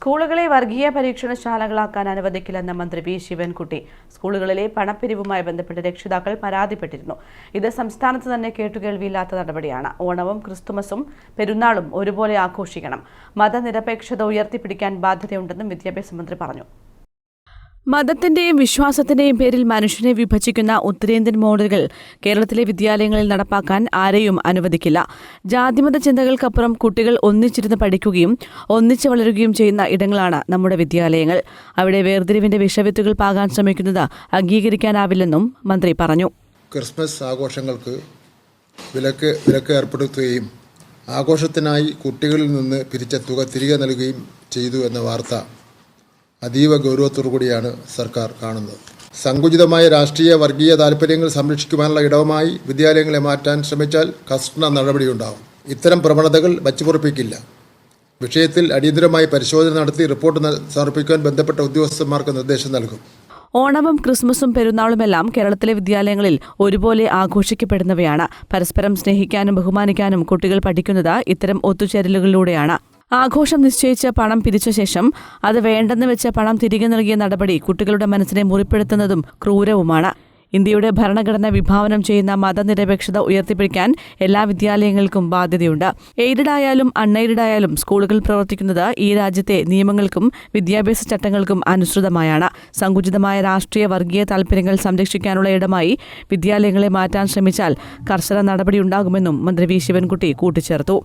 സ്കൂളുകളെ വർഗീയ പരീക്ഷണശാലകളാക്കാൻ അനുവദിക്കില്ലെന്ന മന്ത്രി വി. ശിവൻകുട്ടി. സ്കൂളുകളിലെ പണപ്പിരിവുമായി ബന്ധപ്പെട്ട് രക്ഷിതാക്കൾ പരാതിപ്പെട്ടിരുന്നു. ഇത് സംസ്ഥാനത്ത് തന്നെ കേട്ടുകേൾവിയില്ലാത്ത നടപടിയാണ്. ഓണവും ക്രിസ്തുമസും പെരുന്നാളും ഒരുപോലെ ആഘോഷിക്കണം. മതനിരപേക്ഷത ഉയർത്തിപ്പിടിക്കാൻ ബാധ്യതയുണ്ടെന്നും വിദ്യാഭ്യാസ മന്ത്രി പറഞ്ഞു. മതത്തിന്റെയും വിശ്വാസത്തിന്റെയും പേരിൽ മനുഷ്യനെ വിഭജിക്കുന്ന ഉത്തരേന്ത്യൻ മോഡലുകൾ കേരളത്തിലെ വിദ്യാലയങ്ങളിൽ നടപ്പാക്കാൻ ആരെയും അനുവദിക്കില്ല. ജാതിമത ചിന്തകൾക്കപ്പുറം കുട്ടികൾ ഒന്നിച്ചിരുന്ന് പഠിക്കുകയും ഒന്നിച്ചു വളരുകയും ചെയ്യുന്ന ഇടങ്ങളാണ് നമ്മുടെ വിദ്യാലയങ്ങൾ. അവിടെ വേർതിരിവിന്റെ വിഷവിത്തുകൾ പാകാൻ ശ്രമിക്കുന്നത് അംഗീകരിക്കാനാവില്ലെന്നും മന്ത്രി പറഞ്ഞു. ക്രിസ്മസ് ആഘോഷങ്ങൾക്ക് വിലക്ക് വിലക്ക് ഏർപ്പെടുത്തുകയും ആഘോഷത്തിനായി കുട്ടികളിൽ നിന്ന് പിരിച്ച തുക തിരികെ നൽകുകയും ചെയ്തു എന്ന വാർത്ത അതീവ ഗൗരവത്തോടു കൂടിയാണ് സർക്കാർ കാണുന്നത്. സങ്കുചിതമായ രാഷ്ട്രീയ വർഗീയ താൽപ്പര്യങ്ങൾ സംരക്ഷിക്കുവാനുള്ള ഇടവുമായി വിദ്യാലയങ്ങളെ മാറ്റാൻ ശ്രമിച്ചാൽ കർശന നടപടിയുണ്ടാവും. ഇത്തരം പ്രവണതകൾ വച്ചുപുറപ്പിക്കില്ല. വിഷയത്തിൽ അടിയന്തരമായി പരിശോധന നടത്തി റിപ്പോർട്ട് സമർപ്പിക്കാൻ ബന്ധപ്പെട്ട ഉദ്യോഗസ്ഥന്മാർക്ക് നിർദ്ദേശം നൽകും. ഓണവും ക്രിസ്മസും പെരുന്നാളുമെല്ലാം കേരളത്തിലെ വിദ്യാലയങ്ങളിൽ ഒരുപോലെ ആഘോഷിക്കപ്പെടുന്നവയാണ്. പരസ്പരം സ്നേഹിക്കാനും ബഹുമാനിക്കാനും കുട്ടികൾ പഠിക്കുന്നത് ഇത്തരം ഒത്തുചേരലുകളിലൂടെയാണ്. ആഘോഷം നിശ്ചയിച്ച പണം പിരിച്ച ശേഷം അത് വേണ്ടെന്ന് വെച്ച പണം തിരികെ നൽകിയ നടപടി കുട്ടികളുടെ മനസ്സിനെ മുറിപ്പെടുത്തുന്നതും ക്രൂരവുമാണ്. ഇന്ത്യയുടെ ഭരണഘടന വിഭാവനം ചെയ്യുന്ന മതനിരപേക്ഷത ഉയർത്തിപ്പിടിക്കാൻ എല്ലാ വിദ്യാലയങ്ങൾക്കും ബാധ്യതയുണ്ട്. എയ്ഡഡ് ആയാലും അൺഎയ്ഡഡ് ആയാലും സ്കൂളുകൾ പ്രവർത്തിക്കുന്നത് ഈ രാജ്യത്തെ നിയമങ്ങൾക്കും വിദ്യാഭ്യാസ ചട്ടങ്ങൾക്കും അനുസൃതമായാണ്. സങ്കുചിതമായ രാഷ്ട്രീയ വർഗീയ താൽപര്യങ്ങൾ സംരക്ഷിക്കാനുള്ള ഇടമായി വിദ്യാലയങ്ങളെ മാറ്റാൻ ശ്രമിച്ചാൽ കർശന നടപടിയുണ്ടാകുമെന്നും മന്ത്രി വി. ശിവൻകുട്ടി കൂട്ടിച്ചേർത്തു.